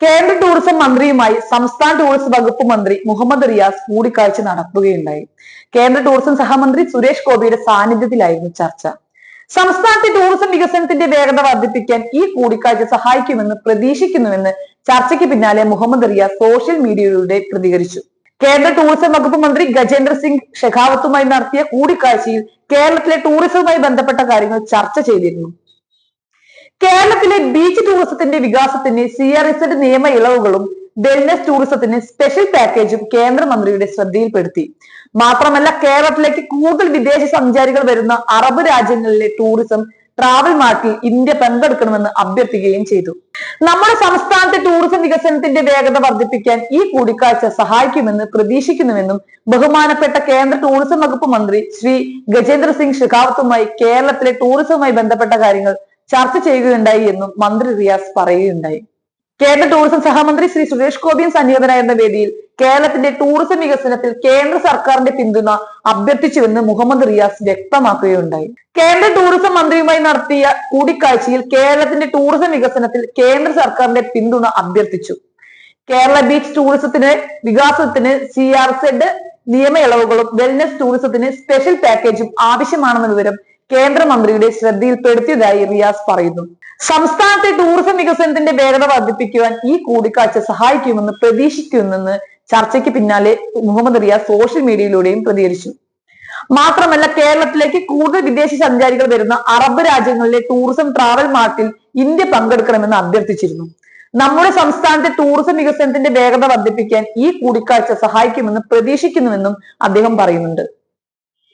കേന്ദ്ര ടൂറിസം മന്ത്രിയുമായി സംസ്ഥാന ടൂറിസം വകുപ്പ് മന്ത്രി മുഹമ്മദ് റിയാസ് കൂടിക്കാഴ്ച നടത്തുകയുണ്ടായി. കേന്ദ്ര ടൂറിസം സഹമന്ത്രി സുരേഷ് ഗോപിയുടെ സാന്നിധ്യത്തിലായിരുന്നു ചർച്ച. സംസ്ഥാനത്തെ ടൂറിസം വികസനത്തിന്റെ വേഗത വർദ്ധിപ്പിക്കാൻ ഈ കൂടിക്കാഴ്ച സഹായിക്കുമെന്ന് പ്രതീക്ഷിക്കുന്നുവെന്ന് ചർച്ചയ്ക്ക് പിന്നാലെ മുഹമ്മദ് റിയാസ് സോഷ്യൽ മീഡിയയിലൂടെ പ്രതികരിച്ചു. കേന്ദ്ര ടൂറിസം വകുപ്പ് മന്ത്രി ഗജേന്ദ്ര സിംഗ് ഷെഖാവത്തുമായി നടത്തിയ കൂടിക്കാഴ്ചയിൽ കേരളത്തിലെ ടൂറിസവുമായി ബന്ധപ്പെട്ട കാര്യങ്ങൾ ചർച്ച ചെയ്തിരുന്നു. കേരളത്തിലെ ബീച്ച് ടൂറിസത്തിന്റെ വികാസത്തിന് സി ആർ എസ് നിയമ ഇളവുകളും വെൽനസ് ടൂറിസത്തിന് സ്പെഷ്യൽ പാക്കേജും കേന്ദ്രമന്ത്രിയുടെ ശ്രദ്ധയിൽപ്പെടുത്തി. മാത്രമല്ല കേരളത്തിലേക്ക് കൂടുതൽ വിദേശ സഞ്ചാരികൾ വരുന്ന അറബ് രാജ്യങ്ങളിലെ ടൂറിസം ട്രാവൽ മാർട്ടിൽ ഇന്ത്യ പങ്കെടുക്കണമെന്ന് അഭ്യർത്ഥിക്കുകയും ചെയ്തു. നമ്മുടെ സംസ്ഥാനത്തെ ടൂറിസം വികസനത്തിന്റെ വേഗത വർദ്ധിപ്പിക്കാൻ ഈ കൂടിക്കാഴ്ച സഹായിക്കുമെന്ന് പ്രതീക്ഷിക്കുന്നുവെന്നും ബഹുമാനപ്പെട്ട കേന്ദ്ര ടൂറിസം വകുപ്പ് മന്ത്രി ശ്രീ ഗജേന്ദ്ര സിംഗ് ഷെഖാവത്തുമായി കേരളത്തിലെ ടൂറിസവുമായി ബന്ധപ്പെട്ട കാര്യങ്ങൾ ചർച്ച ചെയ്യുകയുണ്ടായി എന്നും മന്ത്രി റിയാസ് പറയുകയുണ്ടായി. കേന്ദ്ര ടൂറിസം സഹമന്ത്രി ശ്രീ സുരേഷ് ഗോപിയും സന്നിഹിതനായിരുന്ന വേദിയിൽ കേരളത്തിന്റെ ടൂറിസം വികസനത്തിൽ കേന്ദ്ര സർക്കാരിന്റെ പിന്തുണ അഭ്യർത്ഥിച്ചുവെന്ന് മുഹമ്മദ് റിയാസ് വ്യക്തമാക്കുകയുണ്ടായി. കേന്ദ്ര ടൂറിസം മന്ത്രിയുമായി നടത്തിയ കൂടിക്കാഴ്ചയിൽ കേരളത്തിന്റെ ടൂറിസം വികസനത്തിൽ കേന്ദ്ര സർക്കാരിന്റെ പിന്തുണ അഭ്യർത്ഥിച്ചു. കേരള ബീച്ച് ടൂറിസത്തിന് വികാസത്തിന് സി ആർ സെഡ് നിയമ ഇളവുകളും വെൽനസ് ടൂറിസത്തിന് സ്പെഷ്യൽ പാക്കേജും ആവശ്യമാണെന്ന വിവരം കേന്ദ്രമന്ത്രിയുടെ ശ്രദ്ധയിൽപ്പെടുത്തിയതായി റിയാസ് പറയുന്നു. സംസ്ഥാനത്തെ ടൂറിസം വികസനത്തിന്റെ വേഗത വർദ്ധിപ്പിക്കുവാൻ ഈ കൂടിക്കാഴ്ച സഹായിക്കുമെന്ന് പ്രതീക്ഷിക്കുന്നെന്ന് ചർച്ചയ്ക്ക് പിന്നാലെ മുഹമ്മദ് റിയാസ് സോഷ്യൽ മീഡിയയിലൂടെയും പ്രതികരിച്ചു. മാത്രമല്ല കേരളത്തിലേക്ക് കൂടുതൽ വിദേശ സഞ്ചാരികൾ വരുന്ന അറബ് രാജ്യങ്ങളിലെ ടൂറിസം ട്രാവൽ മാർട്ടിൽ ഇന്ത്യ പങ്കെടുക്കണമെന്ന് അഭ്യർത്ഥിച്ചിരുന്നു. നമ്മുടെ സംസ്ഥാനത്തെ ടൂറിസം വികസനത്തിന്റെ വേഗത വർദ്ധിപ്പിക്കാൻ ഈ കൂടിക്കാഴ്ച സഹായിക്കുമെന്ന് പ്രതീക്ഷിക്കുന്നുവെന്നും അദ്ദേഹം പറയുന്നുണ്ട്.